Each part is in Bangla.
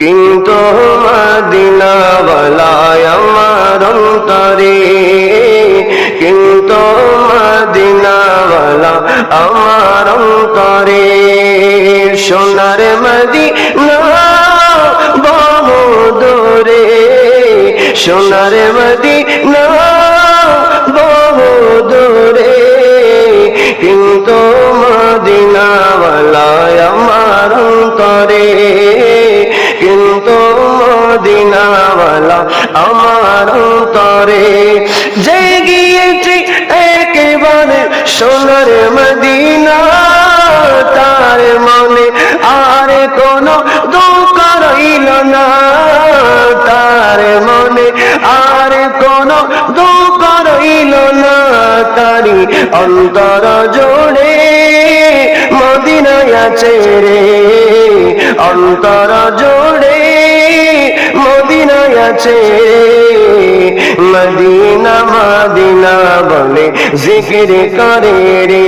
কিন্তু মদিনাওয়ালায় কিন্তু মদিনাওয়ালা আমার অন্তরে। সোনার মদিনা বহু দূরে সোনার মদিনা বহু দূরে কিন্তু মদিনাওয়ালায় আমার মদিনাওয়ালা আমার অন্তরে। যে গিয়েছি একেবারে সোনার মদিনা, তার মনে আর কোনো দুঃখ রইল না। তার মনে আর কোনো দুঃখ রইল না। তারি অন্তর জোড়ে মদিনায় আছে রে। অন্তর জোড়ে আছে। মদিনা মদিনা বলে জিকির করে রে।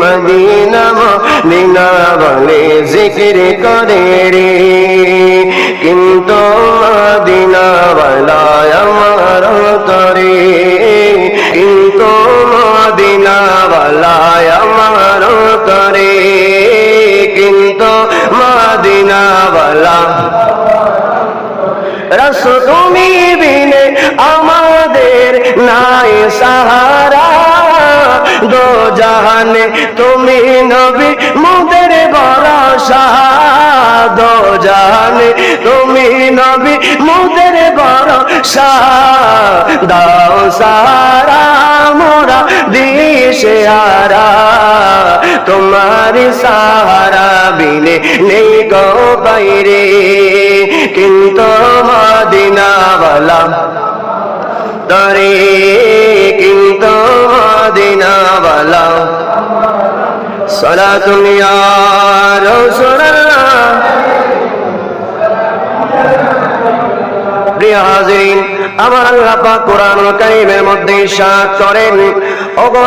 মদিনা মদিনা বলে জিকির করে রে। রস তুমি বিনে আমাদের নাই সাহারা। দো জাহানে, তুমি নবী, মুদের ভরসা দো জাহানে, তুমি নবী, মুদের ভরসা দাও সারা মোরা দিশে আরা তোমার সাহারা বিনে নেই গো বাইরে। তরে কিন্তু মদিনাওয়ালা। সালাতুন ইয়া রাসূলুল্লাহ। আমার আল্লাহ পাক কোরআনুল কারীমের মধ্যে ইরশাদ করেন, ওগো